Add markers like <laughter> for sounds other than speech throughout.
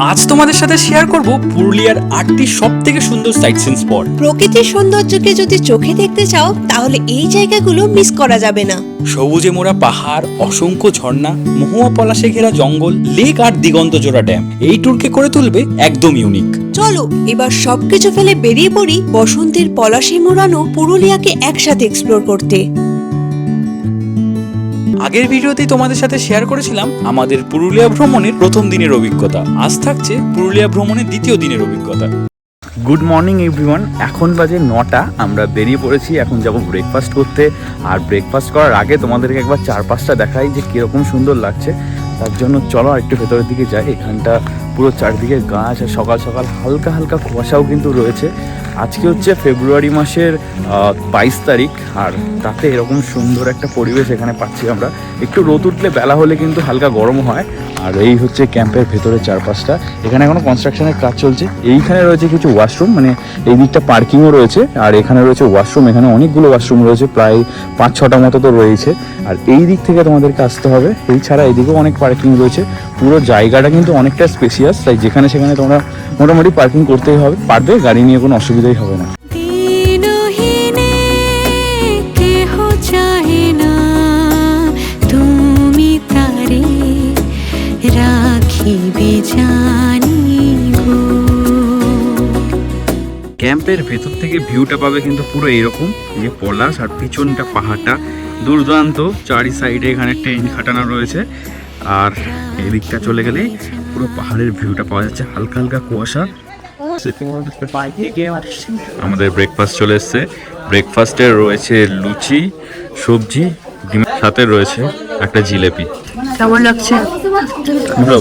আজ তোমাদের সাথে শেয়ার করব পুরুলিয়ার আটটি সব থেকে সুন্দর সাইট সিন স্পট প্রকৃতির সৌন্দর্যকে যদি চোখে দেখতে চাও তাহলে এই জায়গাগুলো মিস করা যাবে না। সবুজে মোড়া পাহাড় অসংখ্য ঝর্ণা মহুয়া পলাশে ঘেরা জঙ্গল লেক আর দিগন্ত জোড়া ড্যাম এই ট্যুরকে করে তুলবে একদম ইউনিক চলো এবার সবকিছু ফেলে বেরিয়ে পড়ি বসন্তের পলাশে মোড়ানো পুরুলিয়াকে একসাথে এক্সপ্লোর করতে। আগের ভিডিওতে তোমাদের সাথে শেয়ার করেছিলাম আমাদের পুরুলিয়া ভ্রমণের প্রথম দিনের অভিজ্ঞতা। আজ থাকছে পুরুলিয়া ভ্রমণের দ্বিতীয় দিনের অভিজ্ঞতা। গুড মর্নিং এভরিওয়ান এখন বাজে নটা। আমরা বেরিয়ে পড়েছি, এখন যাব ব্রেকফাস্ট করতে। আর ব্রেকফাস্ট করার আগে তোমাদেরকে একবার চারপাশটা দেখাই যে কীরকম সুন্দর লাগছে। তার জন্য চলো একটু ভেতরের দিকে যাই। এখানটা পুরো চারদিকে গাছ আর সকাল সকাল হালকা হালকা কুয়াশাও কিন্তু রয়েছে। আজকে হচ্ছে ফেব্রুয়ারি মাসের বাইশ তারিখ, আর তাতে এরকম সুন্দর একটা পরিবেশ এখানে পাচ্ছি আমরা। একটু রোদ উঠলে বেলা হলে কিন্তু হালকা গরম হয়। আর এই হচ্ছে ক্যাম্পের ভেতরে চারপাশটা। এখানে এখনও কনস্ট্রাকশনের কাজ চলছে। এইখানে রয়েছে কিছু ওয়াশরুম মানে এই দিকটা পার্কিংও রয়েছে। আর এখানে রয়েছে ওয়াশরুম এখানে অনেকগুলো ওয়াশরুম রয়েছে, প্রায় পাঁচ ছটা মতো তো রয়েছে। আর এই দিক থেকে তোমাদেরকে আসতে হবে। এই ছাড়া এইদিকেও অনেক পার্কিং রয়েছে। পুরো জায়গাটা কিন্তু অনেকটা স্পেসিয়াস তাই যেখানে সেখানে তোমরা মোটামুটি পার্কিং করতেই হবে। পারবে গাড়ি নিয়ে কোনো অসুবিধাই হবে না। দিনহীনে না তুমি তারে রাখিবে ক্যাম্পের ভেতর থেকে ভিউটা পাবে কিন্তু পুরো এরকম যে পলাশ আর পিছনটা পাহাড়টা। দুর্দান্ত চারি সাইডে এখানে ট্রেন খাটানো রয়েছে। আর এদিকটা চলে গেলেই পুরো পাহাড়ের ভিউটা পাওয়া যাচ্ছে হালকা হালকা কুয়াশা। আমাদের ব্রেকফাস্ট চলে এসছে। ব্রেকফাস্টে রয়েছে লুচি সবজি ডিমের সাথে রয়েছে একটা জিলেপি। কেমন লাগছে? ভালো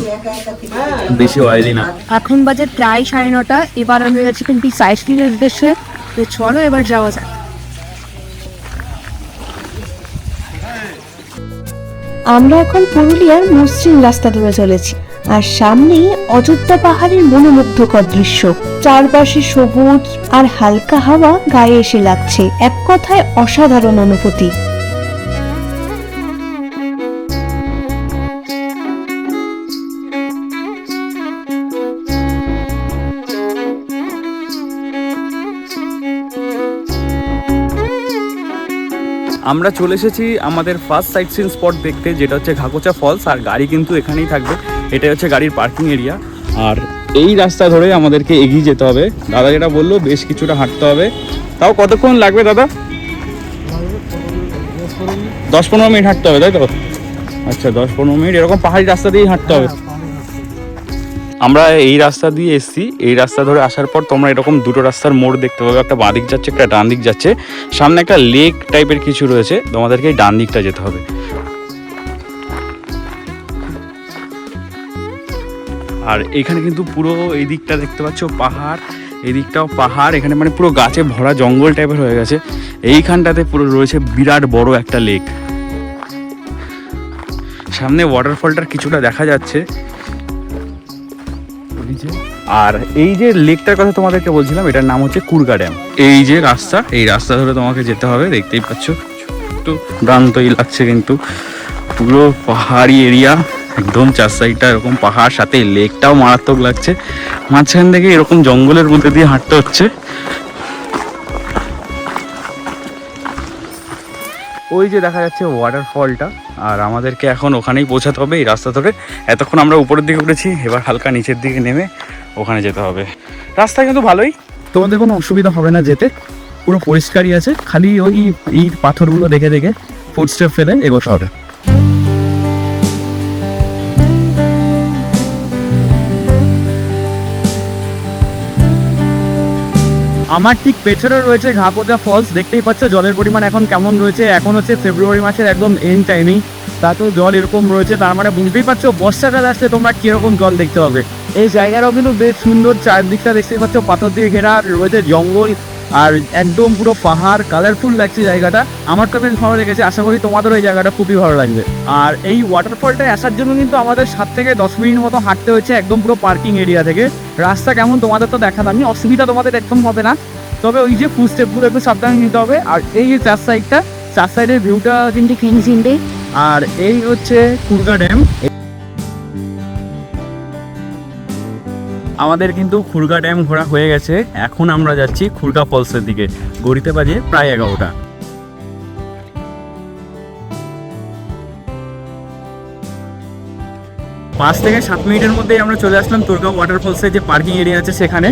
বেশি অয়েলি না। এখন বাজে প্রায় সাড়ে নটা এবার আমি যাচ্ছি কিন্তু সাইড উদ্দেশ্যে। তো চলো এবার যাওয়া যাক। আমরা এখন পুরুলিয়ার মসৃণ রাস্তা ধরে চলেছি আর সামনেই অযোধ্যা পাহাড়ের মনোমুগ্ধকর দৃশ্য। চারপাশে সবুজ আর হালকা হাওয়া গায়ে এসে লাগছে। এক কথায় অসাধারণ অনুভূতি। আমরা চলে এসেছি আমাদের ফার্স্ট সাইট সিন স্পট দেখতে, যেটা হচ্ছে ঘাকোচা ফলস আর গাড়ি কিন্তু এখানেই থাকবে। এটাই হচ্ছে গাড়ির পার্কিং এরিয়া আর এই রাস্তা ধরে আমাদেরকে এগিয়ে যেতে হবে। দাদা যেটা বলল, বেশ কিছুটা হাঁটতে হবে। তাও কতক্ষণ লাগবে, দাদা? দশ পনেরো মিনিট হাঁটতে হবে, তাই তো? আচ্ছা দশ পনেরো মিনিট, এরকম পাহাড়ি রাস্তা দিয়েই হাঁটতে হবে। আমরা এই রাস্তা দিয়ে এসেছি। এই রাস্তা ধরে আসার পর তোমরা এরকম দুটো রাস্তার মোড় দেখতে পাবে। একটা বাঁ দিক যাচ্ছে, একটা ডান দিক যাচ্ছে। সামনে একটা লেক টাইপের কিছু রয়েছে। তোমাদেরকে ডান দিকটা যেতে হবে। আর এখানে কিন্তু পুরো এই দিকটা দেখতে পাচ্ছ, পাহাড়। এই দিকটাও পাহাড়। এখানে মানে পুরো গাছে ভরা জঙ্গল টাইপের হয়ে গেছে। এইখানটাতে পুরো রয়েছে বিরাট বড় একটা লেক সামনে ওয়াটারফলটার কিছুটা দেখা যাচ্ছে। আর এই যে লেকটার কথা তোমাদেরকে বলছিলাম, এটার নাম হচ্ছে কুরগা ড্যাম। এই যে রাস্তা, এই রাস্তা ধরে তোমাকে যেতে হবে, দেখতেই পাচ্ছ একটু ভ্রান্তই লাগছে কিন্তু। পুরো পাহাড়ি এরিয়া, একদম চার সাইডটা এরকম পাহাড়, সাথে লেকটাও মারাত্মক লাগছে। মাঝখান থেকে এরকম জঙ্গলের মধ্যে দিয়ে হাঁটতে হচ্ছে। ওই যে দেখা যাচ্ছে ওয়াটারফলটা আর আমাদেরকে এখন ওখানেই পৌঁছাতে হবে এই রাস্তা ধরে। এতক্ষণ আমরা উপরের দিকে উঠেছি এবার হালকা নিচের দিকে নেমে ওখানে যেতে হবে। রাস্তা কিন্তু ভালোই। তোমাদের কোনো অসুবিধা হবে না যেতে। পুরো পরিষ্কারই আছে খালি ওই ইট পাথরগুলো দেখে দেখে ফুটস্টেপ ফেলে এগোতে হবে। আমার ঠিক পেছনে রয়েছে ঘাপোদা ফলস দেখতেই পাচ্ছ জলের পরিমাণ এখন কেমন রয়েছে। এখন হচ্ছে ফেব্রুয়ারি মাসের একদম এন টাইমে তাতেও জল এরকম রয়েছে, তার মানে বুঝতেই পারছ বর্ষাকাল আসলে তোমরা কীরকম জল দেখতে হবে এই জায়গাটাও কিন্তু বেশ সুন্দর, চারদিকটা দেখতেই পাচ্ছ, পাথর দিয়ে ঘেরা, রয়েছে জঙ্গল আর একদম পুরো পাহাড় কালারফুল লাগছে জায়গাটা। আমার তো বেশ ভালো লেগেছে আশা করি তোমাদের এই জায়গাটা খুবই ভালো লাগবে। আর এই ওয়াটারফলটায় আসার জন্য কিন্তু আমাদের সাত থেকে দশ মিনিট মতো হাঁটতে হচ্ছে একদম পুরো পার্কিং এরিয়া থেকে। রাস্তা কেমন তোমাদের তো দেখালামই অসুবিধা তোমাদের একদম হবে না। তবে ওই যে ফুল স্টেপগুলো একটু সাবধানে নিতে হবে। আর এই যে চার সাইডটা চার সাইডের ভিউটা কিন্তু ফিনিশিংটাই আর এই হচ্ছে কুরগা ড্যাম আমাদের কিন্তু খুরগা ড্যাম ঘোরা হয়ে গেছে। এখন আমরা যাচ্ছি খুরগা ফলসের দিকে। গড়িতে বাজে প্রায় এগারোটা। পাঁচ থেকে সাত মিনিটের মধ্যেই আমরা চলে আসলাম দুর্গা ওয়াটারফলসের যে পার্কিং এরিয়া আছে সেখানে।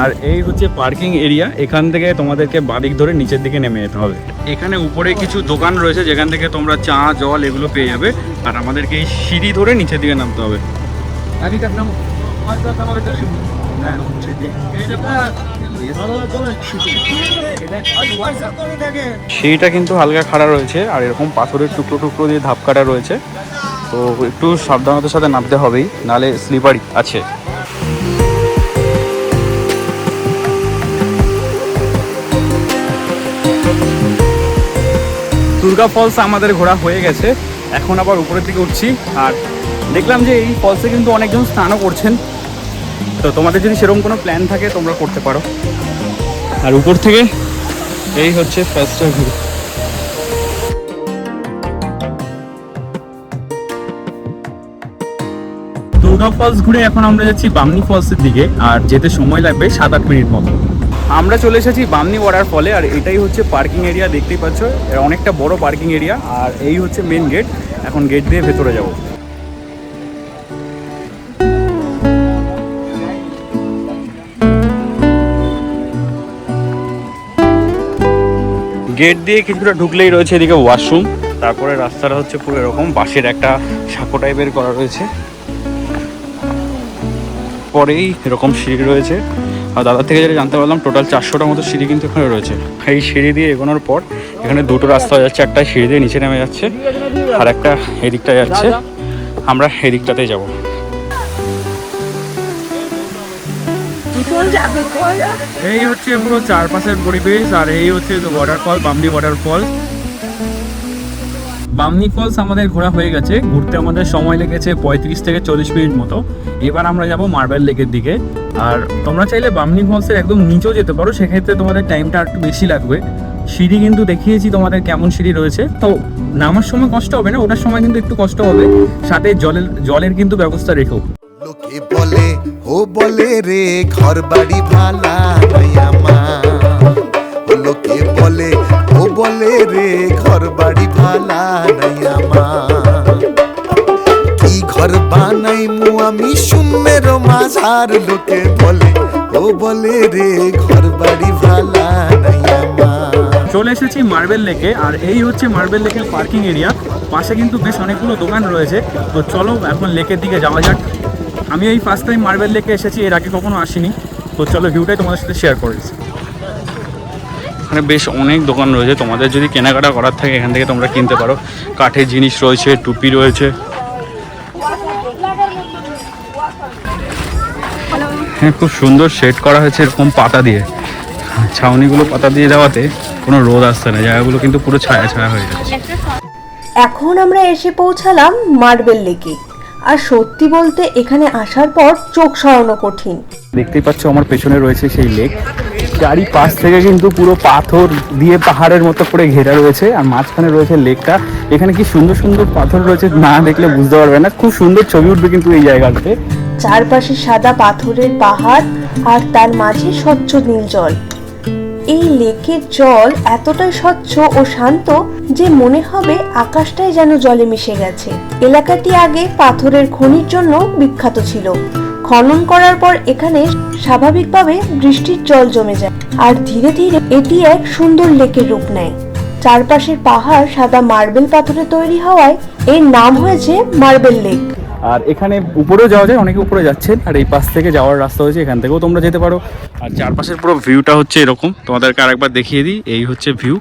আর এই হচ্ছে পার্কিং এরিয়া এখান থেকে তোমাদেরকে বাদিক ধরে নিচের দিকে নেমে যেতে হবে। এখানে উপরে কিছু দোকান রয়েছে, যেখান থেকে তোমরা চা, জল এগুলো পেয়ে যাবে। আর আমাদেরকে এই সিঁড়ি ধরে নিচের দিকে নামতে হবে। সিঁড়িটা কিন্তু হালকা খাড়া রয়েছে, আর এরকম পাথরের টুকরো টুকরো দিয়ে ধাপ কাটা রয়েছে। তো একটু সাবধানতার সাথে নামতে হবেই, নালে স্লিপারি আছে। দুর্গা ফলস আমাদের ঘোরা হয়ে গেছে। এখন আবার উপরের দিকে উঠছি, আর দেখলাম যে এই ফলসে কিন্তু অনেকজন স্নানও করছেন। তো তোমাদের যদি সেরকম কোনো প্ল্যান থাকে তোমরা করতে পারো। আর উপর থেকে এই হচ্ছে ফার্স্ট ভিউ দুর্গা ফলস ঘুরে এখন আমরা যাচ্ছি বামনি ফলসের দিকে আর যেতে সময় লাগবে সাত আট মিনিট মতো। আমরা চলে এসেছি বামনি ওয়াটার ফলে আর এটাই হচ্ছে পার্কিং এরিয়া দেখতেই পাচ্ছ। অনেকটা বড় পার্কিং এরিয়া আর এই হচ্ছে মেন গেট এখন গেট দিয়ে ভেতরে যাব। গেট দিয়ে কিছুটা ঢুকলেই রয়েছে এদিকে ওয়াশরুম তারপরে রাস্তাটা হচ্ছে পুরো এরকম বাঁশের একটা সাঁকো টাইপের করা রয়েছে। পরেই এরকম সিঁড়ি রয়েছে। আর দাদার থেকে যেটা জানতে পারলাম টোটাল চারশোটার মতো সিঁড়ি কিন্তু এখানে রয়েছে। এই সিঁড়ি দিয়ে এগোনোর পর এখানে দুটো রাস্তা যাচ্ছে, একটা সিঁড়ি দিয়ে নিচে নেমে যাচ্ছে, আর একটা এদিকটা যাচ্ছে। আমরা এদিকটাতেই যাব। এই হচ্ছে পুরো চারপাশের পরিবেশ আর এই হচ্ছে waterfall Bamni waterfall Bamni falls আমাদের ঘোরা হয়ে গেছে। ঘুরতে আমাদের সময় লেগেছে পঁয়ত্রিশ থেকে চল্লিশ মিনিট মতো। এবার আমরা যাব মার্বেল লেকের দিকে। আর তোমরা চাইলে বামনি ফলসের একদম নিচেও যেতে পারো। সেক্ষেত্রে তোমাদের টাইমটা একটু বেশি লাগবে। সিঁড়ি কিন্তু দেখিয়েছি তোমাদের কেমন সিঁড়ি রয়েছে। তো নামার সময় কষ্ট হবে না ওটার সময় কিন্তু একটু কষ্ট হবে। সাথে জলের জলের কিন্তু ব্যবস্থা রেখো। লোকে বলে, ও বলে রে ঘর বাড়ি ভালা লোকে বলে, ও বলে রে ঘর বাড়ি ভালা আমার। কি ঘর বানাই মু আমি শূন্যের মাঝার? লোকে বলে, ও বলে রে ঘর বাড়ি ভালা চলে এসেছি মার্বেল লেকে, আর এই হচ্ছে মার্বেল লেকের পার্কিং এরিয়া পাশে কিন্তু বেশ অনেকগুলো দোকান রয়েছে। তো চলো এখন লেকের দিকে যাওয়া যাক। আমি এই ফার্স্ট টাইম মার্বেল লেকে এসেছি এর আগে কখনো আসিনি। তো চলো ভিউটাই তোমাদের সাথে শেয়ার করেছি এখানে বেশ অনেক দোকান রয়েছে তোমাদের যদি কেনাকাটা করার থাকে এখান থেকে তোমরা কিনতে পারো। কাঠের জিনিস রয়েছে টুপি রয়েছে। হ্যাঁ খুব সুন্দর সেট করা হয়েছে এরকম পাতা দিয়ে। ছাউনিগুলো পাতা দিয়ে দেওয়াতে কোনো রোদ আসছে না জায়গাগুলো কিন্তু পুরো ছায়া ছায়া হয়ে যাচ্ছে। এখন আমরা এসে পৌঁছালাম মার্বেল লেকে আর সত্যি বলতে এখানে আসার পর চোখ সরানো কঠিন। দেখতেই পাচ্ছ আমার পেছনে রয়েছে সেই লেক। চারি পাশ থেকে কিন্তু পুরো পাথর দিয়ে পাহাড়ের মতো করে ঘেরা রয়েছে আর মাঝখানে রয়েছে লেকটা। এখানে কি সুন্দর সুন্দর পাথর রয়েছে না দেখলে বুঝতে পারবে না। খুব সুন্দর ছবি উঠবে কিন্তু এই জায়গাতে। চারপাশে সাদা পাথরের পাহাড় আর তার মাঝে স্বচ্ছ নীল জল। এই লেকের জল এতটাই স্বচ্ছ ও শান্ত যে মনে হবে আকাশটাই যেন জলে মিশে গেছে। এলাকাটি আগে পাথরের খনির জন্য বিখ্যাত ছিল। খনন করার পর এখানে স্বাভাবিকভাবে বৃষ্টির জল জমে যায় আর ধীরে ধীরে এটি এক সুন্দর লেকের রূপ নেয়। চারপাশের পাহাড় সাদা মার্বেল পাথরে তৈরি হওয়ায় এর নাম হয়েছে মার্বেল লেক। আর এখানে উপরেও যাওয়া যায়, অনেকে উপরে যাচ্ছেন আর এই পাশ থেকে যাওয়ার রাস্তা হয়েছে, এখান থেকেও তোমরা যেতে পারো। আর চারপাশের পুরো ভিউটা হচ্ছে এরকম। তোমাদেরকে আরেকবার দেখিয়ে দিই, এই হচ্ছে ভিউ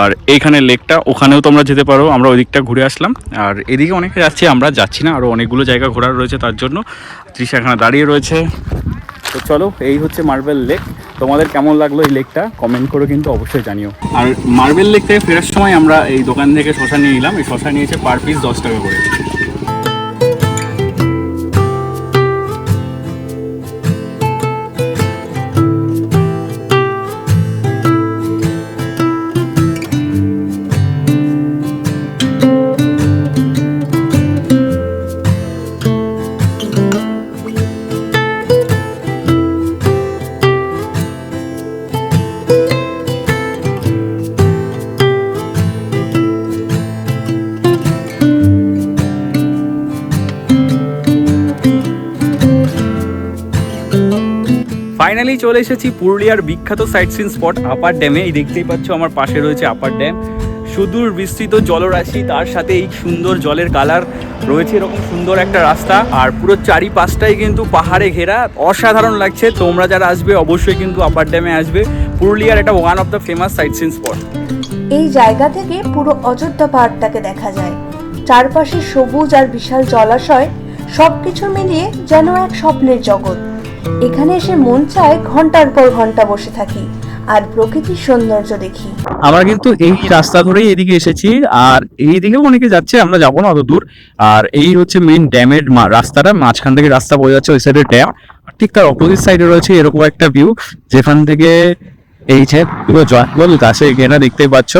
আর এইখানে লেকটা ওখানেও তোমরা যেতে পারো, আমরা ওই দিকটা ঘুরে আসলাম। আর এদিকে অনেকে যাচ্ছি, আমরা যাচ্ছি না আরও অনেকগুলো জায়গা ঘোরার রয়েছে তার জন্য। তৃষা এখানে দাঁড়িয়ে রয়েছে। তো চলো, এই হচ্ছে মার্বেল লেক তোমাদের কেমন লাগল এই লেকটা কমেন্ট করে কিন্তু অবশ্যই জানিও। আর মার্বেল লেক থেকে ফেরার সময় আমরা এই দোকান থেকে শশা নিয়ে নিলাম এই শশা নিয়েছে পার পিস দশ টাকা করে। ফাইনালি চলে এসেছি পুরুলিয়ার বিখ্যাত সাইট সিন স্পট আপার ড্যামে এই দেখতেই পাচ্ছ, আমার পাশে রয়েছে আপার ড্যাম সুদূর বিস্তৃত জলরাশি, তার সাথে এই সুন্দর জলের কালার রয়েছে, এরকম সুন্দর একটা রাস্তা। আর পুরো চারিপাশটাই কিন্তু পাহাড়ে ঘেরা। অসাধারণ লাগছে, তোমরা যারা আসবে অবশ্যই কিন্তু আপার ড্যামে আসবে। পুরুলিয়ার একটা one of the famous sightseeing spot এই জায়গা থেকে পুরো অযোধ্যা পাহাড়টাকে দেখা যায়। চারপাশে সবুজ আর বিশাল জলাশয়, সবকিছু মিলিয়ে যেন এক স্বপ্নের জগৎ। এখানে এসে মন চায় ঘণ্টার পর ঘণ্টা বসে থাকি আর প্রকৃতির সৌন্দর্য দেখি। আমরা কিন্তু এই রাস্তা ধরেই এদিকে এসেছি আর এই দিকেও অনেকে যাচ্ছে, আমরা যাব না অত দূর। আর এই হচ্ছে মেইন ড্যামের রাস্তাটা, মাঝখান থেকে রাস্তা বয়ে যাচ্ছে ওই সাইডে ড্যাম ঠিক তার অপোজিট সাইডে রয়েছে এরকম একটা ভিউ যেখান থেকে এই যে পুরো জঙ্গল গাছে ঘেরা দেখতেই পাচ্ছ।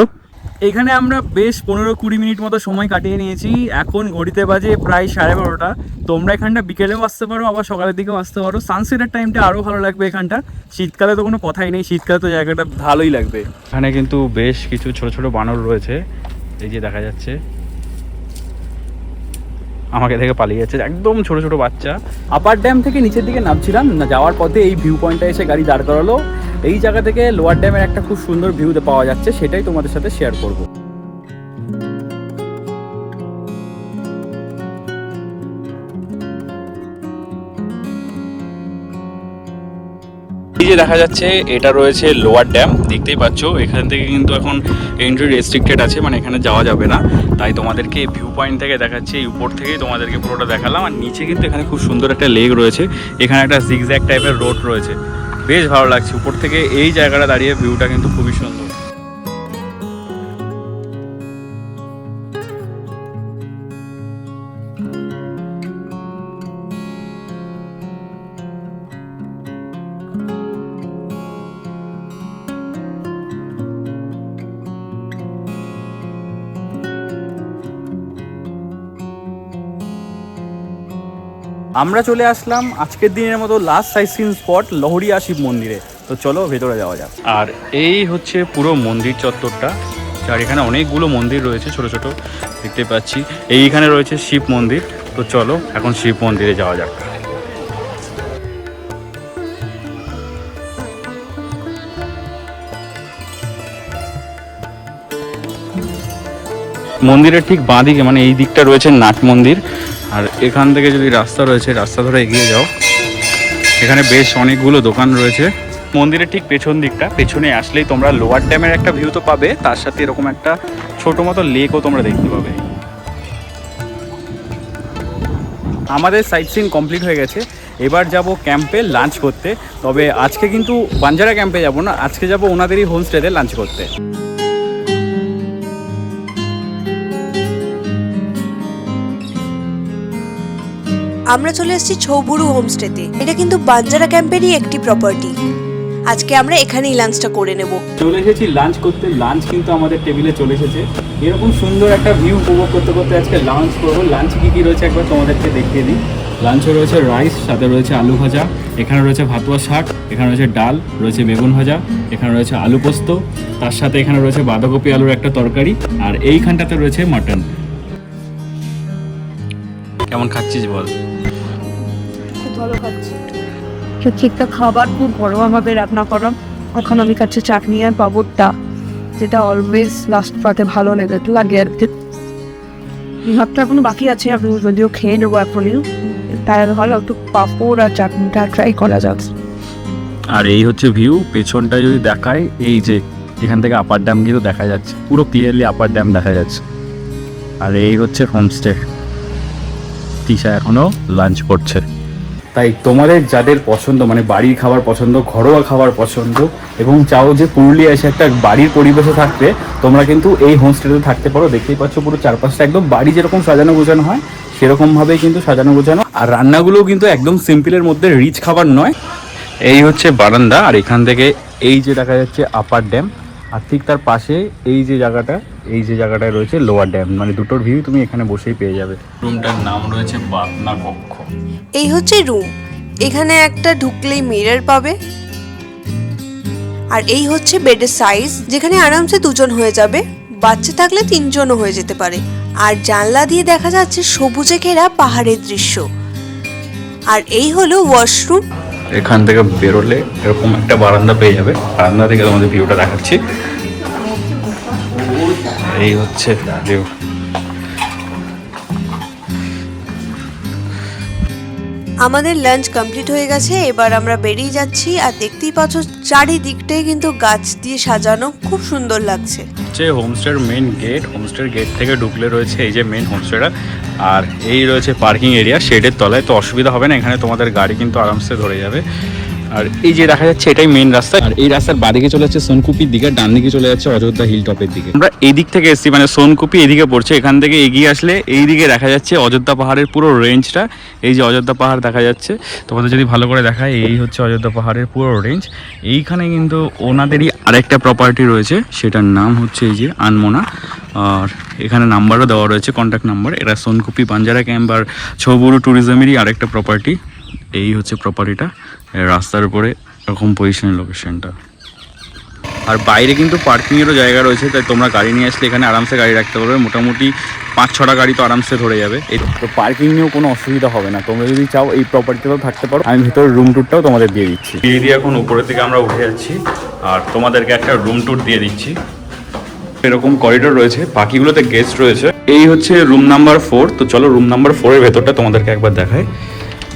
এখানে আমরা বেশ পনেরো কুড়ি মিনিট মতো সময় কাটিয়ে নিয়েছি। এখন ঘড়িতে বাজে প্রায় সাড়ে বারোটা। তোমরা এখানটা বিকেলেও আসতে পারো, আবার সকালের দিকেও আসতে পারো। সানসেটের টাইমটা আরও ভালো লাগবে এখানটা। শীতকালে তো কোনো কথাই নেই, শীতকালে তো জায়গাটা ভালোই লাগবে। এখানে কিন্তু বেশ কিছু ছোট ছোট বানর রয়েছে। এই যে দেখা যাচ্ছে আমাকে দেখে পালিয়ে যাচ্ছে। একদম ছোট ছোট বাচ্চা। আপার ড্যাম থেকে নিচের দিকে নামছিলাম। না, যাওয়ার পথে এই ভিউ পয়েন্টটা এসে গাড়ি দাঁড় করালো। এই জায়গা থেকে লোয়ার ড্যামের একটা খুব সুন্দর ভিউ পাওয়া যাচ্ছে। সেটাই তোমাদের সাথে শেয়ার করব। যে দেখা যাচ্ছে, এটা রয়েছে লোয়ার ড্যাম, দেখতেই পাচ্ছ। এখান থেকে কিন্তু এখন এন্ট্রি রেস্ট্রিক্টেড আছে মানে এখানে যাওয়া যাবে না। তাই তোমাদেরকে ভিউ পয়েন্ট থেকে দেখাচ্ছি উপর থেকেই তোমাদেরকে পুরোটা দেখালাম। আর নিচে কিন্তু এখানে খুব সুন্দর একটা লেক রয়েছে। এখানে একটা জিগজ্যাক টাইপের রোড রয়েছে। বেশ ভালো লাগছে। উপর থেকে এই জায়গাটা দাঁড়িয়ে ভিউটা কিন্তু খুবই সুন্দর। আমরা চলে আসলাম আজকের দিনের মতো last sightseeing spot Lahariya Shiva মন্দিরে। তো চলো ভেতরে যাওয়া যাক। আর এই হচ্ছে পুরো মন্দির চত্বরটা, আর এখানে অনেকগুলো মন্দির রয়েছে ছোট ছোট, দেখতে পাচ্ছি। এইখানে রয়েছে শিব মন্দির। তো চলো এখন শিব মন্দিরে যাওয়া যাক। মন্দিরের ঠিক বাঁ দিকে মানে এই দিকটা রয়েছে নাট মন্দির। আর এখান থেকে যদি রাস্তা রয়েছে, রাস্তা ধরে এগিয়ে যাও, এখানে বেশ অনেকগুলো দোকান রয়েছে। মন্দিরের ঠিক পেছন দিকটা, পেছনে আসলেই তোমরা লোয়ার ড্যামের একটা ভিউ তো পাবে, তার সাথে এরকম একটা ছোট মতো লেকও তোমরা দেখতে পাবে। আমাদের সাইট সিন কমপ্লিট হয়ে গেছে। এবার যাব ক্যাম্পে লাঞ্চ করতে। তবে আজকে কিন্তু বাঞ্জারা ক্যাম্পে যাব না, আজকে যাব ওনাদেরই হোমস্টেতে লাঞ্চ করতে। আমরা চলে এসেছি ছৌবুরু হোমস্টেতে। এটা কিন্তু বাঞ্জারা ক্যাম্পেরই একটি প্রপার্টি আজকে আমরা এখানেই লাঞ্চটা করে নেব। চলে এসেছি লাঞ্চ করতে। লাঞ্চ কিন্তু আমাদের টেবিলে চলে এসেছে। এরকম সুন্দর একটা ভিউ উপভোগ করতে করতে আজকে লাঞ্চ করব। লাঞ্চ কী কী রয়েছে একবার তোমাদেরকে দেখিয়ে দিই। লাঞ্চে রয়েছে রাইস সাথে রয়েছে আলু ভাজা। এখানে রয়েছে ভাতুয়া শাক এখানে রয়েছে ডাল রয়েছে বেগুন ভাজা এখানে রয়েছে আলু পোস্ত। তার সাথে এখানে রয়েছে বাঁধাকপি আলুর একটা তরকারি আর এইখানটাতে রয়েছে মাটন কেমন খাচ্ছিস বল? প্রত্যেকটা খাবার খুব ঘরোয়াভাবে রান্না করা এখন আমি কাছে চাটনি আর পাঁপড়টা, যেটা অলওয়েজ লাস্ট পাতে ভালো লেগে লাগে আর কি। ভাতটা এখনও বাকি আছে আপনি যদিও খেয়ে নেব এখনই। তাই ভালো, একটু পাঁপড় আর চাটনিটা ট্রাই করা যাক। আর এই হচ্ছে ভিউ পেছনটা যদি দেখায়, এই যে এখান থেকে আপার ড্যাম কিন্তু দেখা যাচ্ছে। পুরো ক্লিয়ারলি আপার ড্যাম দেখা যাচ্ছে। আর এই হচ্ছে হোমস্টে তিশা এখনও লাঞ্চ করছে। তাই তোমাদের যাদের পছন্দ মানে বাড়ির খাবার পছন্দ, ঘরোয়া খাবার পছন্দ, এবং চাও যে পুরুলিয়া এসে একটা বাড়ির পরিবেশে থাকতে তোমরা কিন্তু এই হোমস্টেতে থাকতে পারো। দেখতেই পাচ্ছ পুরো চারপাশটা একদম বাড়ি যেরকম সাজানো গোছানো হয়, সেরকম ভাবেই কিন্তু সাজানো গোছানো। আর রান্নাগুলোও কিন্তু একদম সিম্পলের মধ্যে রিচ খাবার নয়। এই হচ্ছে বারান্দা, আর এখান থেকে এই যে দেখা যাচ্ছে আপার ড্যাম আর ঠিক তার পাশে এই যে জায়গাটা, এই যে জায়গাটায় রয়েছে লোয়ার ড্যাম মানে দুটোর ভিউ তুমি এখানে বসেই পেয়ে যাবে। রুমটার নাম রয়েছে পাতনা কক্ষ। এই হচ্ছে রুম এখানে একটা ঢুকলেই মিরর পাবে। আর এই হচ্ছে বেডের সাইজ যেখানে আরামসে দুজন হয়ে যাবে। বাচ্চা থাকলে তিনজনও হয়ে যেতে পারে। আর জানলা দিয়ে দেখা যাচ্ছে সবুজে ঘেরা পাহাড়ের দৃশ্য। আর এই হলো ওয়াশরুম এখান থেকে বেরোলে এরকম একটা বারান্দা পেয়ে যাবে। বারান্দা থেকে তোমাদের ভিউটা দেখাচ্ছি। এই হচ্ছে আমাদের লাঞ্চ কমপ্লিট হয়ে গেছে, এবার আমরা বেরিয়ে যাচ্ছি আর দেখতেই পাচ্ছ চারিদিকটাই কিন্তু গাছ দিয়ে সাজানো, খুব সুন্দর লাগছে। যে হোমস্টের মেন গেট হোমস্টের গেট থেকে ঢুকলে রয়েছে এই যে মেন হোমস্টেটা আর এই রয়েছে পার্কিং এরিয়া শেডের তলায়, তো অসুবিধা হবে না, এখানে তোমাদের গাড়ি কিন্তু আরামসে ধরে যাবে। আর এই যে দেখা যাচ্ছে, এটাই মেন রাস্তা। আর এই রাস্তার বাদিকে চলে যাচ্ছে সোনকুপির দিকে ডান দিকে চলে যাচ্ছে অযোধ্যা হিল টপের দিকে। আমরা এই দিক থেকে এসেছি মানে সোনকুপি এদিকে পড়ছে, এখান থেকে এগিয়ে আসলে এই দিকে দেখা যাচ্ছে অযোধ্যা পাহাড়ের পুরো রেঞ্জটা এই যে অযোধ্যা পাহাড় দেখা যাচ্ছে, তোমাদের যদি ভালো করে দেখায়, এই হচ্ছে অযোধ্যা পাহাড়ের পুরো রেঞ্জ এইখানে কিন্তু ওনাদেরই আরেকটা প্রপার্টি রয়েছে, সেটার নাম হচ্ছে এই যে আনমোনা। আর এখানে নাম্বারও দেওয়া রয়েছে কন্ট্যাক্ট নাম্বার এরা সোনকুপি বাঞ্জারা ক্যাম্প আর ছবুরু ট্যুরিজমেরই আরেকটা প্রপার্টি এই হচ্ছে প্রপার্টিটা রাস্তার উপরে এরকম পজিশনের লোকেশনটা আর বাইরে কিন্তু পার্কিংয়েরও জায়গা রয়েছে, তাই তোমরা গাড়ি নিয়ে আসলে এখানে আরামসে গাড়ি রাখতে পারবে। মোটামুটি পাঁচ ছটা গাড়ি তো আরামসে ধরে যাবে। তো পার্কিং নিয়েও কোনো অসুবিধা হবে না। তোমরা যদি চাও এই প্রপার্টিতেও থাকতে পারো। আমি ভিতরে রুম ট্যুরটাও তোমাদের দিয়ে দিচ্ছি। দিয়ে দিয়ে এখন উপরের থেকে আমরা উঠে যাচ্ছি। আর তোমাদেরকে একটা রুম ট্যুর দিয়ে দিচ্ছি। এরকম করিডোর রয়েছে। বাকিগুলোতে গেস্ট রয়েছে। এই হচ্ছে রুম নাম্বার ফোর তো চলো রুম নাম্বার ফোরের ভেতরটা তোমাদেরকে একবার দেখায়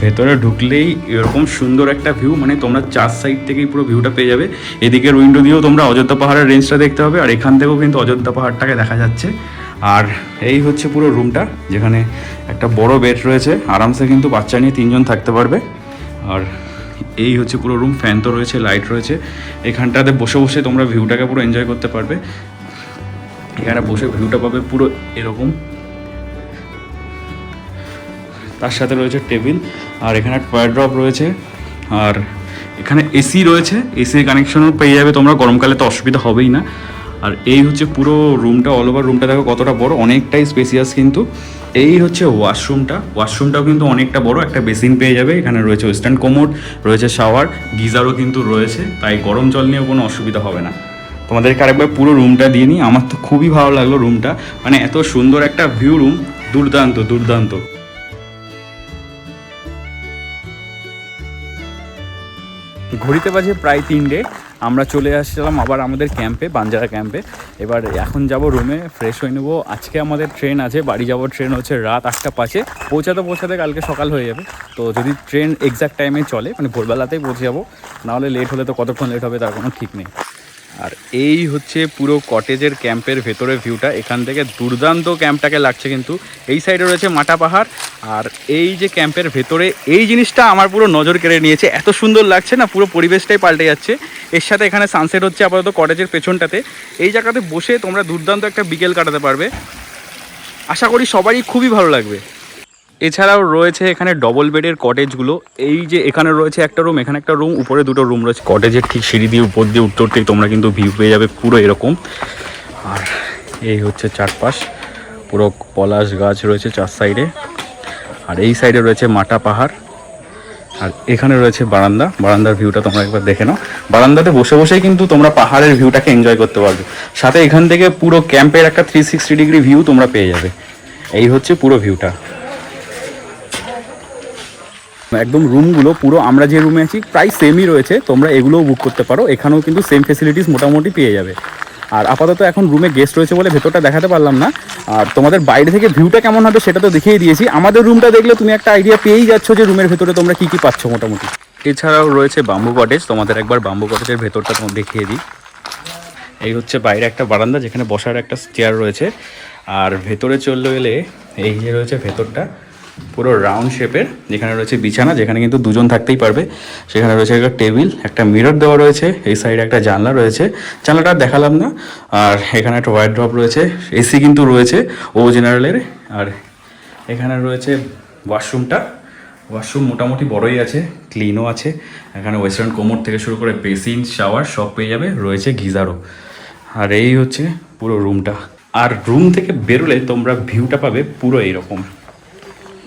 ভেতরে ঢুকলেই এরকম সুন্দর একটা ভিউ মানে তোমরা চার সাইড থেকেই পুরো ভিউটা পেয়ে যাবে। এদিকের উইন্ডো দিয়েও তোমরা অযোধ্যা পাহাড়ের রেঞ্জটা দেখতে হবে আর এখান থেকেও কিন্তু অযোধ্যা পাহাড়টাকে দেখা যাচ্ছে। আর এই হচ্ছে পুরো রুমটা যেখানে একটা বড় বেড রয়েছে। আরামসে কিন্তু বাচ্চা নিয়ে তিনজন থাকতে পারবে। আর এই হচ্ছে পুরো রুম ফ্যান তো রয়েছে লাইট রয়েছে। এখানটাতে বসে বসে তোমরা ভিউটাকে পুরো এনজয় করতে পারবে। এখানে বসে ভিউটা পাবে পুরো এরকম। তার সাথে রয়েছে টেবিল, আর এখানে টয় ড্রপ রয়েছে, আর এখানে এসি রয়েছে এসির কানেকশনও পেয়ে যাবে তোমরা, গরমকালে তো অসুবিধা হবেই না। আর এই হচ্ছে পুরো রুমটা অল ওভার রুমটা দেখো কতটা বড়, অনেকটাই স্পেসিয়াস কিন্তু। এই হচ্ছে ওয়াশরুমটা ওয়াশরুমটাও কিন্তু অনেকটা বড়, একটা বেসিন পেয়ে যাবে, এখানে রয়েছে ওয়েস্টার্ন কোমোড রয়েছে শাওয়ার গিজারও কিন্তু রয়েছে, তাই গরম জল নিয়েও কোনো অসুবিধা হবে না। তোমাদেরকে আরেকবার পুরো রুমটা দিয়ে নিই, আমার তো খুবই ভালো লাগল রুমটা মানে এত সুন্দর একটা ভিউ রুম দুর্দান্ত দুর্দান্ত। ঘড়িতে বাজে প্রায় তিনটে। আমরা চলে আসছিলাম আবার আমাদের ক্যাম্পে, বাঞ্জারা ক্যাম্পে। এবার এখন যাব রুমে ফ্রেশ হয়ে নেব। আজকে আমাদের ট্রেন আছে, বাড়ি যাওয়ার ট্রেন হচ্ছে রাত আটটা পাঁচে। পৌঁছাতে পৌঁছাতে কালকে সকাল হয়ে যাবে। তো যদি ট্রেন এক্স্যাক্ট টাইমে চলে মানে ভোরবেলাতেই পৌঁছে যাব, নাহলে লেট হলে তো কতক্ষণ লেট হবে তার কোনো ঠিক নেই। আর এই হচ্ছে পুরো কটেজের ক্যাম্পের ভেতরে ভিউটা এখান থেকে দুর্দান্ত ক্যাম্পটাকে লাগছে কিন্তু। এই সাইডে রয়েছে মাটা পাহাড়। আর এই যে ক্যাম্পের ভেতরে এই জিনিসটা আমার পুরো নজর কেড়ে নিয়েছে। এত সুন্দর লাগছে না, পুরো পরিবেশটাই পাল্টে যাচ্ছে। এর সাথে এখানে সানসেট হচ্ছে আপাতত কটেজের পেছনটাতে। এই জায়গাতে বসে তোমরা দুর্দান্ত একটা বিকেল কাটাতে পারবে। আশা করি সবারই খুবই ভালো লাগবে। এছাড়াও রয়েছে এখানে ডবল বেডের কটেজগুলো এই যে এখানে রয়েছে একটা রুম এখানে একটা রুম উপরে দুটো রুম রয়েছে। কটেজের ঠিক সিঁড়ি দিয়ে উপর দিয়ে, উত্তর থেকে তোমরা কিন্তু ভিউ পেয়ে যাবে পুরো এরকম। আর এই হচ্ছে চারপাশ, পুরো পলাশ গাছ রয়েছে চার সাইডে আর এই সাইডে রয়েছে মাটা পাহাড়। আর এখানে রয়েছে বারান্দা। বারান্দার ভিউটা তোমরা একবার দেখে নাও। বারান্দাতে বসে বসেই কিন্তু তোমরা পাহাড়ের ভিউটাকে এনজয় করতে পারবে। সাথে এখান থেকে পুরো ক্যাম্পের একটা থ্রি সিক্সটি ডিগ্রি ভিউ তোমরা পেয়ে যাবে। এই হচ্ছে পুরো ভিউটা একদম রুমগুলো পুরো আমরা যে রুমে আছি, প্রায় সেমই রয়েছে। তোমরা এগুলোও বুক করতে পারো। এখানেও কিন্তু সেম ফেসিলিটিস মোটামুটি পেয়ে যাবে। আর আপাতত এখন রুমে গেস্ট রয়েছে বলে ভেতরটা দেখাতে পারলাম না। আর তোমাদের বাইরে থেকে ভিউটা কেমন হবে সেটা তো দেখিয়ে দিয়েছি। আমাদের রুমটা দেখলে তুমি একটা আইডিয়া পেয়েই যাচ্ছ যে রুমের ভেতরে তোমরা কি কি পাচ্ছ মোটামুটি। এছাড়াও রয়েছে বাম্বু কটেজ তোমাদের একবার বাম্বু কটেজের ভেতরটা তোমার দেখিয়ে দিই। এই হচ্ছে বাইরে একটা বারান্দা, যেখানে বসার একটা চেয়ার রয়েছে। আর ভেতরে চললে গেলে এই যে রয়েছে ভেতরটা পুরো রাউন্ড শেপের যেখানে রয়েছে বিছানা, যেখানে কিন্তু দুজন থাকতেই পারবে। সেখানে রয়েছে একটা টেবিল, একটা মিরর দেওয়া রয়েছে, এই সাইডে একটা জানলা রয়েছে। জানলাটা দেখালাম না, আর এখানে একটা ওয়াইড ড্রপ রয়েছে এসি কিন্তু রয়েছে ও জেনারেলের আর এখানে রয়েছে ওয়াশরুমটা ওয়াশরুম মোটামুটি বড়ই আছে ক্লিনও আছে। এখানে ওয়েস্টার্ন কোমোড থেকে শুরু করে বেসিন শাওয়ার সব পেয়ে যাবে, রয়েছে গিজারও। আর এই হচ্ছে পুরো রুমটা আর রুম থেকে বেরোলে তোমরা ভিউটা পাবে পুরো এইরকম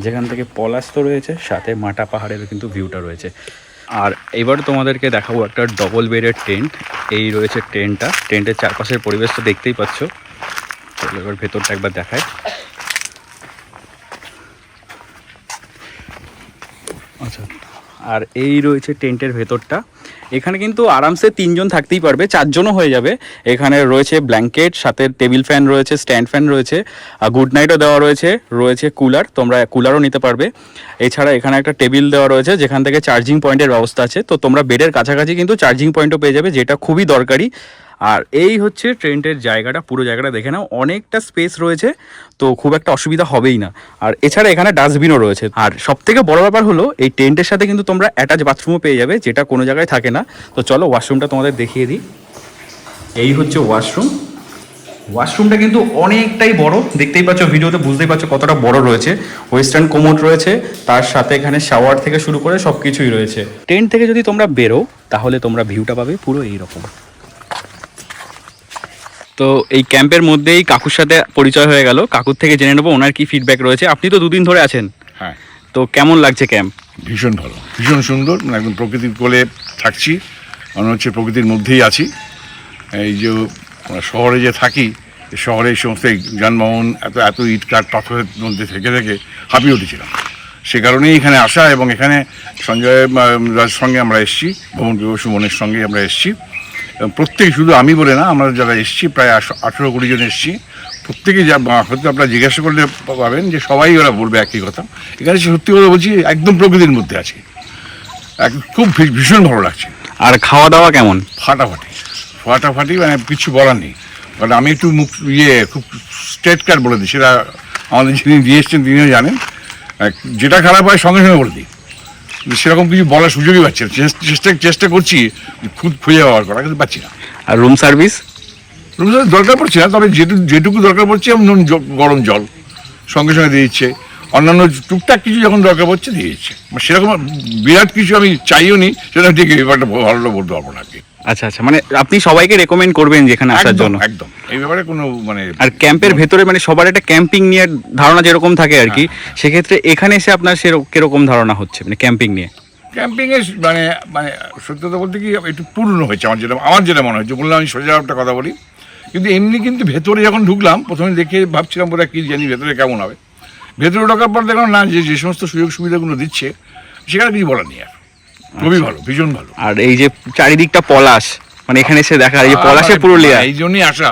যেখান থেকে পলাশ তো রয়েছে, সাথে মাটা পাহাড়ের কিন্তু ভিউটা রয়েছে। আর এবার তোমাদেরকে দেখাবো একটা ডবল বেডের টেন্ট এই রয়েছে টেন্টটা টেন্টের চারপাশের পরিবেশ তো দেখতেই পাচ্ছ। চলো এবার ভেতরটা একবার দেখায় আচ্ছা। আর এই রয়েছে টেন্টের ভেতরটা। এখানে কিন্তু আরামসে তিনজন থাকতেই পারবে, চারজনও হয়ে যাবে। এখানে রয়েছে ব্ল্যাঙ্কেট, সাথে টেবিল ফ্যান রয়েছে, স্ট্যান্ড ফ্যান রয়েছে গুড নাইটও দেওয়া রয়েছে রয়েছে কুলার, তোমরা কুলারও নিতে পারবে। এছাড়া এখানে একটা টেবিল দেওয়া রয়েছে, যেখান থেকে চার্জিং পয়েন্টের ব্যবস্থা আছে। তো তোমরা বেডের কাছাকাছি কিন্তু চার্জিং পয়েন্টও পেয়ে যাবে, যেটা খুবই দরকারি। আর এই হচ্ছে ট্রেন্টের জায়গাটা, পুরো জায়গাটা দেখে নাও। অনেকটা স্পেস রয়েছে, তো খুব একটা অসুবিধা হবেই না। আর এছাড়া এখানে ডাস্টবিনও রয়েছে। আর সব থেকে বড় ব্যাপার হলো, এই টেন্টের সাথে কিন্তু তোমরা অ্যাটাচ বাথরুমও পেয়ে যাবে, যেটা কোনো জায়গায় থাকে না। তো চলো ওয়াশরুমটা তোমাদের দেখিয়ে দিই। এই হচ্ছে ওয়াশরুম ওয়াশরুমটা কিন্তু অনেকটাই বড়। দেখতেই পাচ্ছ ভিডিওতে, বুঝতেই পারছ কতটা বড় রয়েছে। ওয়েস্টার্ন কোমোড রয়েছে, তার সাথে এখানে শাওয়ার থেকে শুরু করে সব কিছুই রয়েছে। টেন্ট থেকে যদি তোমরা বেরো, তাহলে তোমরা ভিউটা পাবে পুরো এইরকম। তো এই ক্যাম্পের মধ্যেই কাকুর সাথে পরিচয় হয়ে গেল। কাকুর থেকে জেনে নেব ওনার কি ফিডব্যাক রয়েছে। আপনি তো দুদিন ধরে আছেন। হ্যাঁ। তো কেমন লাগছে ক্যাম্প ভীষণ ভালো। ভীষণ সুন্দর। মানে একদম প্রকৃতির কোলে থাকছি। মনে হচ্ছে প্রকৃতির মধ্যেই আছি। এই যে শহরে যে থাকি শহরে এই সমস্ত যানবাহন এত এত ইট কাঠ পাথরের মধ্যে থেকে থেকে হাঁপিয়ে উঠেছিলাম। সে কারণেই এখানে আসা এবং এখানে সঞ্জয় রাজের সঙ্গে আমরা এসেছি। ভ্রমণ সুমনের সঙ্গে আমরা এসেছি। প্রত্যেকে শুধু আমি বলে না আমরা যারা এসেছি প্রায় আঠেরো কুড়ি জন এসেছি প্রত্যেকেই যা হয়তো আপনারা জিজ্ঞাসা করলে পাবেন যে সবাই ওরা বলবে একই কথা। এখানে সত্যি কথা বলছি একদম প্রকৃতির মধ্যে আছে। এক খুব ভীষণ ভালো লাগছে। আর খাওয়া দাওয়া কেমন? ফাটাফাটি। ফাটাফাটি মানে কিছু বলার নেই। কারণ আমি একটু মুখ ইয়ে খুব স্ট্রেট কাট বলে দিই সেটা আমাদের যিনি দিয়ে এসছেন তিনিও জানেন। যেটা খারাপ হয় সঙ্গে সঙ্গে বলে দিই। সেরকম কিছু বলার সুযোগই পাচ্ছি না। চেষ্টা চেষ্টা করছি যে খুব খুঁজে ব্যবহার করা কিন্তু পাচ্ছি না। আর রুম সার্ভিস রুম সার্ভিস দরকার পড়ছে না তবে যেটুকু যেটুকু দরকার পড়ছে নুন গরম জল সঙ্গে সঙ্গে দিয়ে দিচ্ছে। অন্যান্য টুকটাক কিছু যখন দরকার পড়ছে দিয়ে দিচ্ছে। মানে সেরকম বিরাট কিছু আমি চাইও নি সেটা ঠিক ব্যাপারটা ভালো বলতে পারব না আর কি। আচ্ছা আচ্ছা। মানে আপনি সবাইকে রেকমেন্ড করবেন যেখানে আসার জন্য। একদম। এই ব্যাপারে কোনো মানে আর ক্যাম্পের ভেতরে মানে সবার একটা ক্যাম্পিং নিয়ে ধারণা যেরকম থাকে আর কি সেক্ষেত্রে এখানে এসে আপনার সেরকম কীরকম ধারণা হচ্ছে মানে ক্যাম্পিং নিয়ে? ক্যাম্পিং এর মানে মানে সত্যি কথা বলতে কি একটু পূর্ণ হয়েছে আমার যেটা আমার যেটা মনে হচ্ছে বললাম আমি সোজা একটা কথা বলি। কিন্তু এমনি কিন্তু ভেতরে যখন ঢুকলাম প্রথমে দেখে ভাবছিলাম বোধহয় কি জানি ভেতরে কেমন হবে। ভেতরে ঢোকার পর দেখলাম না যে যে সমস্ত সুযোগ সুবিধাগুলো দিচ্ছে সেখানে কিছু বলার নেই আর। খুবই ভালো ভীষণ ভালো। আর এই যে চারিদিকটা পলাশ মানে এখানে এসে দেখা এই যে পলাশে আবার পুরুলিয়া। এই জন্যই আসা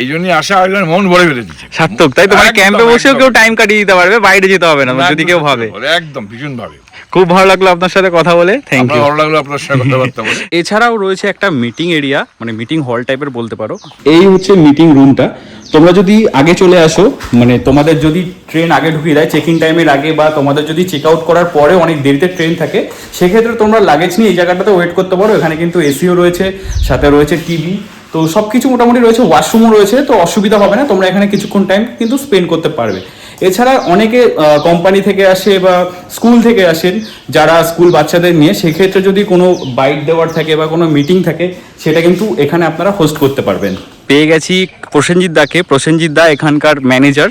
এই জন্যই আসা আর মন ভরে ফেলে দিচ্ছে। সার্থক তাই তো মানে ক্যাম্পে বসেও কেউ টাইম কাটিয়ে দিতে পারবে বাইরে যেতে হবে না যদি কেউ ভাবে। একদম ভীষণ ভাবে খুব ভালো লাগল আপনার সাথে কথা বলে। থ্যাংক ইউ ভালো লাগল আপনার সাথে কথাবার্তা বলে। <laughs> এছাড়াও রয়েছে একটা মিটিং এরিয়া মানে মিটিং হল টাইপের বলতে পারো। এই হচ্ছে মিটিং রুমটা তোমরা যদি আগে চলে আসো মানে তোমাদের যদি ট্রেন আগে ঢুকিয়ে দেয় চেক ইন টাইমের আগে বা তোমাদের যদি চেক আউট করার পরে অনেক দেরিতে ট্রেন থাকে সেক্ষেত্রে তোমরা লাগেজ নিয়ে এই জায়গাটাতে ওয়েট করতে পারো। এখানে কিন্তু এসিও রয়েছে সাথে রয়েছে টিভি তো সব কিছু মোটামুটি রয়েছে ওয়াশরুমও রয়েছে তো অসুবিধা হবে না তোমরা এখানে কিছুক্ষণ টাইম কিন্তু স্পেন্ড করতে পারবে। এছাড়া অনেকে কোম্পানি থেকে আসে বা স্কুল থেকে আসেন, যারা স্কুল বাচ্চাদের নিয়ে, সেক্ষেত্রে যদি কোনো বাইট দেওয়ার থাকে বা কোনো মিটিং থাকে, সেটা কিন্তু এখানে আপনারা হোস্ট করতে পারবেন। পেয়ে গেছি প্রসেনজিৎ দাকে। প্রসেনজিৎ দা এখানকার ম্যানেজার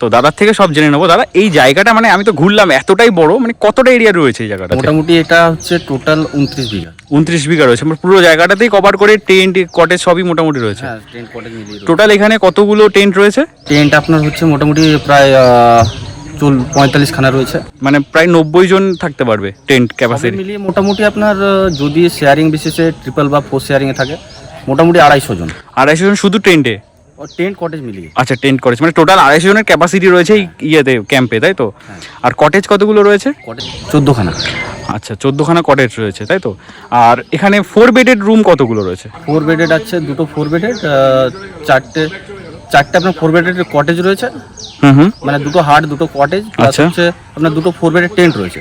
তো দাদার থেকে সব জেনে নেব। দাদা এই জায়গাটা মানে আমি তো ঘুরলাম এতটাই বড় মানে কতটা এরিয়া রয়েছে এই জায়গাটা মোটামুটি এটা হচ্ছে টোটাল উনত্রিশ বিঘা। উনত্রিশ বিঘা রয়েছে মানে পুরো জায়গাটাতেই কভার করে টেন্ট কটেজ সবই মোটামুটি রয়েছে। হ্যাঁ টোটাল এখানে কতগুলো টেন্ট রয়েছে? টেন্ট আপনার হচ্ছে মোটামুটি প্রায় চল পঁয়তাল্লিশ খানা রয়েছে। মানে প্রায় নব্বই জন থাকতে পারবে টেন্ট ক্যাপাসিটি মিলিয়ে মোটামুটি আপনার যদি শেয়ারিং বেসিসে ট্রিপল বা ফোর শেয়ারিংয়ে থাকে মোটামুটি আড়াইশো জন। আড়াইশো জন শুধু টেন্টে? টেন্ট কটেজ মিলিয়ে। আচ্ছা টেন্ট কটেজ। মানে টোটাল আড়াইশো জনের ক্যাপাসিটি রয়েছে ইয়েতে ক্যাম্পে তাই তো? আর কটেজ কতগুলো রয়েছে? কটেজ চোদ্দোখানা। আচ্ছা চোদ্দোখানা কটেজ রয়েছে তাই তো? আর এখানে ফোর বেডেড রুম কতগুলো রয়েছে? ফোর বেডেড আছে দুটো ফোর বেডেড চারটে চারটে আপনার ফোর বেডেড কটেজ রয়েছে। হুম হুম। মানে দুটো হার্ড দুটো কটেজ প্লাস আচ্ছা। হচ্ছে আপনার দুটো ফোর বেডেড টেন্ট রয়েছে।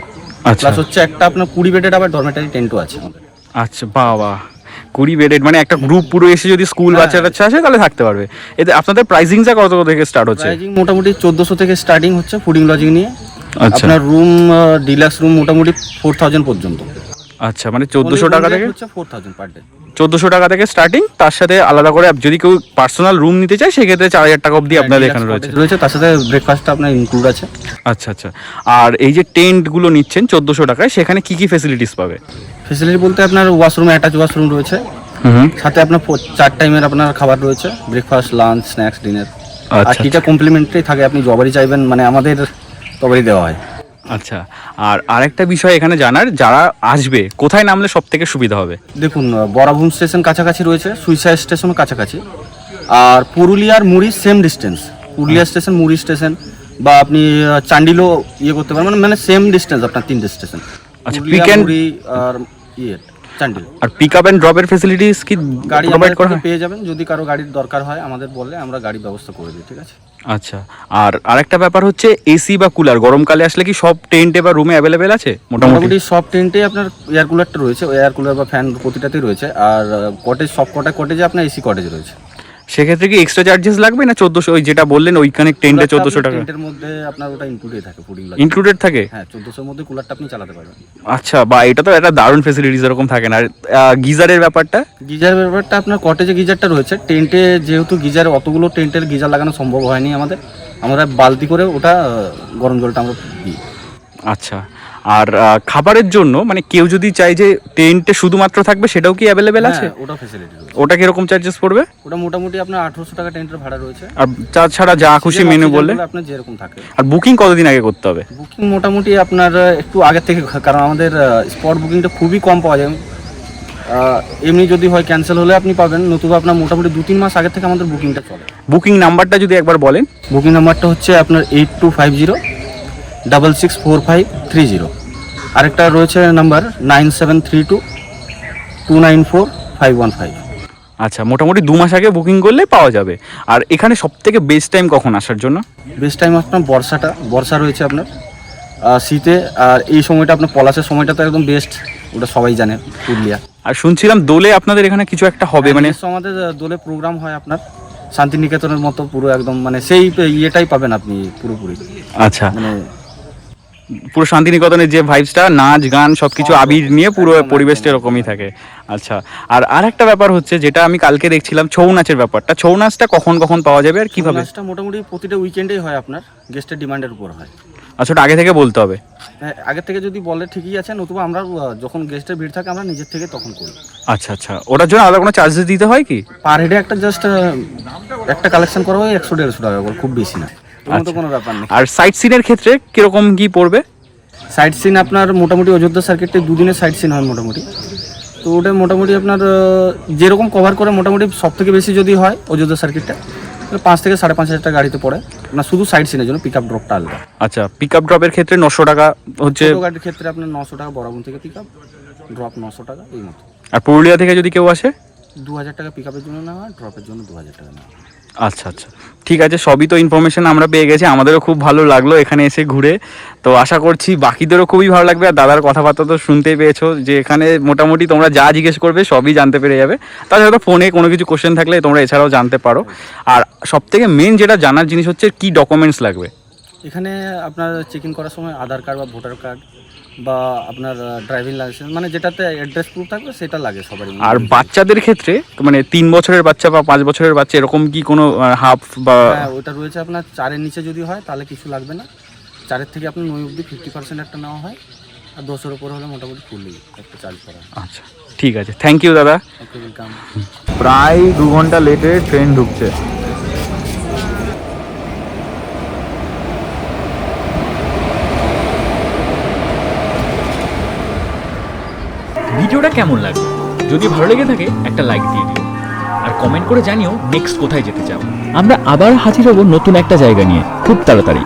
আচ্ছা। প্লাস হচ্ছে একটা আপনার কুড়ি বেডেড আবার ডরমেটারি টেন্টও আছে। আচ্ছা বাবা কুড়ি বেডেড মানে একটা গ্রুপ পুরো এসে যদি স্কুল বাচ্চা টাচ্চা আসে তাহলে থাকতে পারবে। এতে আপনাদের প্রাইসিংটা কত থেকে স্টার্ট হচ্ছে? মোটামুটি চোদ্দোশো থেকে স্টার্টিং হচ্ছে ফুডিং লজিং নিয়ে। আচ্ছা। আপনার রুম ডিলাক্স রুম মোটামুটি ফোর থাউজেন্ড পর্যন্ত। আচ্ছা মানে চোদ্দোশো টাকা থেকে? হচ্ছে ফোর থাউজেন্ড পার ডে চোদ্দোশো টাকা থেকে স্টার্টিং তার সাথে আলাদা করে যদি কেউ পার্সোনাল রুম নিতে চায় সেক্ষেত্রে চার হাজার টাকা অবধি আপনাদের এখানে রয়েছে। রয়েছে তার সাথে ব্রেকফাস্টটা আপনার ইনক্লুড আছে। আচ্ছা আচ্ছা। আর এই যে টেন্টগুলো নিচ্ছেন চোদ্দোশো টাকায় সেখানে কি কি ফেসিলিটিস পাবে? ফেসিলিটি বলতে আপনার ওয়াশরুম অ্যাটাচ ওয়াশরুম রয়েছে। হুম সাথে আপনার চার টাইমের আপনার খাবার রয়েছে। ব্রেকফাস্ট লাঞ্চ স্ন্যাক্স ডিনার আর আচ্ছা টিটা কমপ্লিমেন্টারি থাকে আপনি যবারই চাইবেন মানে আমাদের তবারই দেওয়া হয়। আচ্ছা আর আরেকটা বিষয় এখানে জানার যারা আসবে কোথায় নামলে সব থেকে সুবিধা হবে? দেখুন বরাভূম স্টেশন কাছাকাছি রয়েছে সুইসাইড স্টেশন কাছাকাছি আর পুরুলিয়ার Muri same distance Purulia station Muri station বা আপনি চান্ডিলো চান্ডিলও ইয়ে করতে পারেন মানে- মানে সেম ডিস্টেন্স আপনার তিনটে স্টেশন আচ্ছা, পিক অ্যান্ড আর ইয়ে। চান্ডিল আর পিক আপ অ্যান্ড ড্রপের ফেসিলিটিস কি গাড়ি প্রোভাইড করা হয়? পেয়ে যাবেন? যদি কারও গাড়ির দরকার হয় আমাদের বললে আমরা গাড়ির ব্যবস্থা করে দিই ঠিক আছে? আচ্ছা। আর আরেকটা ব্যাপার হচ্ছে এসি বা কুলার গরমকালে আসলে কি সব টেন্টে বা রুমে অ্যাভেলেবেল আছে? মোটামুটি। মোটামুটি সব টেন্টে আপনার এয়ার কুলারটা রয়েছে এয়ার কুলার বা ফ্যান প্রতিটাতেই রয়েছে। আর কটেজ সব কটা কটেজে আপনার এসি কটেজ রয়েছে। সেক্ষেত্রে কি এক্সট্রা চার্জেস লাগবে না চোদ্দশো? ওই যেটা বললেন ওইখানে টেন্টে চোদ্দোশো টাকা। টেন্টের মধ্যে আপনার ওটা ইনক্লুডেড থাকে ফুডিং ইনক্লুডেড থাকে? হ্যাঁ চোদ্দশোর মধ্যে কুলারটা আপনি চালাতে পারবেন। আচ্ছা বা এটা তো একটা দারুণ ফেসিলিটিস এরকম থাকে না। আর গিজারের ব্যাপারটা? গিজারের ব্যাপারটা আপনার কটেজে গিজারটা রয়েছে। টেন্টে যেহেতু গিজার অতগুলো টেন্টের গিজার লাগানো সম্ভব হয়নি আমাদের। আমরা বালতি করে ওটা গরম জলটা আমরা দিই। আচ্ছা। আর খাবারের জন্য মানে কেউ যদি চায় যে টেন্টে শুধুমাত্র থাকবে সেটাও কি অ্যাভেলেবেল আছে? ওটা ফেসিলিটি ওটা কীরকম চার্জেস পড়বে? ওটা মোটামুটি আপনার আঠারোশো টাকা টেন্টের ভাড়া রয়েছে। আর তাছাড়া যা খুশি মেনু বললে। আপনার যেরকম থাকে। আর বুকিং কতদিন আগে করতে হবে? বুকিং মোটামুটি আপনার একটু আগের থেকে কারণ আমাদের স্পট বুকিংটা খুবই কম পাওয়া যায়। এমনি যদি হয় ক্যান্সেল হলে আপনি পাবেন নতুবা আপনার মোটামুটি দু তিন মাস আগে থেকে আমাদের বুকিংটা চলে। বুকিং নাম্বারটা যদি একবার বলেন। বুকিং নাম্বারটা হচ্ছে আপনার eight two five zero double six four five three zero আরেকটা রয়েছে number nine seven three two two nine four five one five আচ্ছা মোটামুটি দু মাস আগে বুকিং করলে পাওয়া যাবে। আর এখানে সব থেকে বেস্ট টাইম কখন আসার জন্য? বেস্ট টাইম আপনার বর্ষাটা বর্ষা রয়েছে আপনার। শীতে আর এই সময়টা আপনার পলাশের সময়টা তো একদম বেস্ট ওটা সবাই জানে পুরুলিয়া। আর শুনছিলাম দোলে আপনাদের এখানে কিছু একটা হবে মানে নিজস্ব আমাদের দোলে প্রোগ্রাম হয় আপনার শান্তিনিকেতনের মতো পুরো একদম মানে সেই ইয়েটাই পাবেন আপনি পুরোপুরি। আচ্ছা। মানে পুরো শান্তিনিকেতনের যে ভাইবসটা নাচ গান সবকিছু আবির নিয়ে পুরো পরিবেশটা এরকমই থাকে। আচ্ছা আর আর একটা ব্যাপার হচ্ছে যেটা আমি কালকে দেখছিলাম ছৌ নাচের ব্যাপারটা। ছৌ নাচটা কখন কখন পাওয়া যাবে আর কীভাবে? নাচটা মোটামুটি প্রতিটা উইকেন্ডেই হয় আপনার গেস্টের ডিমান্ডের উপর হয়। আচ্ছা ওটা আগে থেকে বলতে হবে। হ্যাঁ, আগের থেকে যদি বলে ঠিকই আছে নতুবা আমরা যখন গেস্টের ভিড় থাকে আমরা নিজের থেকে তখন করি। আচ্ছা আচ্ছা। ওটার জন্য আলাদা কোনো চার্জেস দিতে হয় কি? পার হেডে একটা জাস্ট একটা কালেকশন করা হয় একশো দেড়শো টাকা করে খুব বেশি না। মতো আচ্ছা। কোনো ব্যাপার নেই। আর সাইট সিনের ক্ষেত্রে কীরকম কি পড়বে? সাইট সিন আপনার মোটামুটি অযোধ্যা সার্কিটে দুদিনের সাইট সিন হয় মোটামুটি। তো ওটা মোটামুটি আপনার যেরকম কভার করে মোটামুটি সব থেকে বেশি যদি হয় অযোধ্যা সার্কিটটা পাঁচ থেকে সাড়ে পাঁচ হাজার টাকা গাড়িতে পড়ে। আপনার শুধু সাইট সিনের জন্য পিক আপ ড্রপটা আলাদা। আচ্ছা পিক আপ ড্রপের ক্ষেত্রে নশো টাকা হচ্ছে গাড়ির ক্ষেত্রে আপনার নশো টাকা বরাবন থেকে পিক আপ ড্রপ নশো টাকা এই মতো। আর পুরুলিয়া থেকে যদি কেউ আসে? দু হাজার টাকা পিক আপের জন্য নেওয়া ড্রপের জন্য দু হাজার টাকা নেওয়া। আচ্ছা আচ্ছা। ঠিক আছে, সবই তো ইনফরমেশন আমরা পেয়ে গেছি, আমাদেরও খুব ভালো লাগল এখানে এসে ঘুরে। তো আশা করছি বাকিদেরও খুবই ভালো লাগবে, আর দাদার কথাবার্তা তো শুনতেই পেয়েছ যে এখানে মোটামুটি তোমরা যা জিজ্ঞেস করবে সবই জানতে পেরে যাবে। তাছাড়া ফোনে কোনো কিছু কোশ্চেন থাকলে তোমরা এছাড়াও জানতে পারো। আর সব থেকে মেন যেটা জানার জিনিস হচ্ছে কি ডকুমেন্টস লাগবে? এখানে আপনার চেক ইন করার সময় আধার কার্ড বা ভোটার কার্ড বা আপনার ড্রাইভিং লাইসেন্স মানে যেটাতে অ্যাড্রেস প্রুফ থাকবে সেটা লাগে সবারই। আর বাচ্চাদের ক্ষেত্রে মানে তিন বছরের বাচ্চা বা পাঁচ বছরের বাচ্চা এরকম কি কোনো হাফ বা হ্যাঁ ওটা রয়েছে আপনার চারের নিচে যদি হয় তাহলে কিছু লাগবে না। চারের থেকে আপনার নয় অব্দি ফিফটি পার্সেন্ট একটা নেওয়া হয় আর দশের ওপর হলে মোটামুটি ফুললি একটা চার্জ করা আচ্ছা ঠিক আছে। থ্যাংক ইউ দাদা। ওকে ওয়েলকাম প্রায় দু ঘণ্টা লেটে ট্রেন ঢুকছে। ভিডিওটা কেমন লাগল? যদি ভালো লেগে থাকে, একটা লাইক দিয়ে দিও। আর কমেন্ট করে জানিও নেক্সট কোথায় যেতে চাও। আমরা আবার হাজির হব নতুন একটা জায়গা নিয়ে। খুব তাড়াতাড়ি।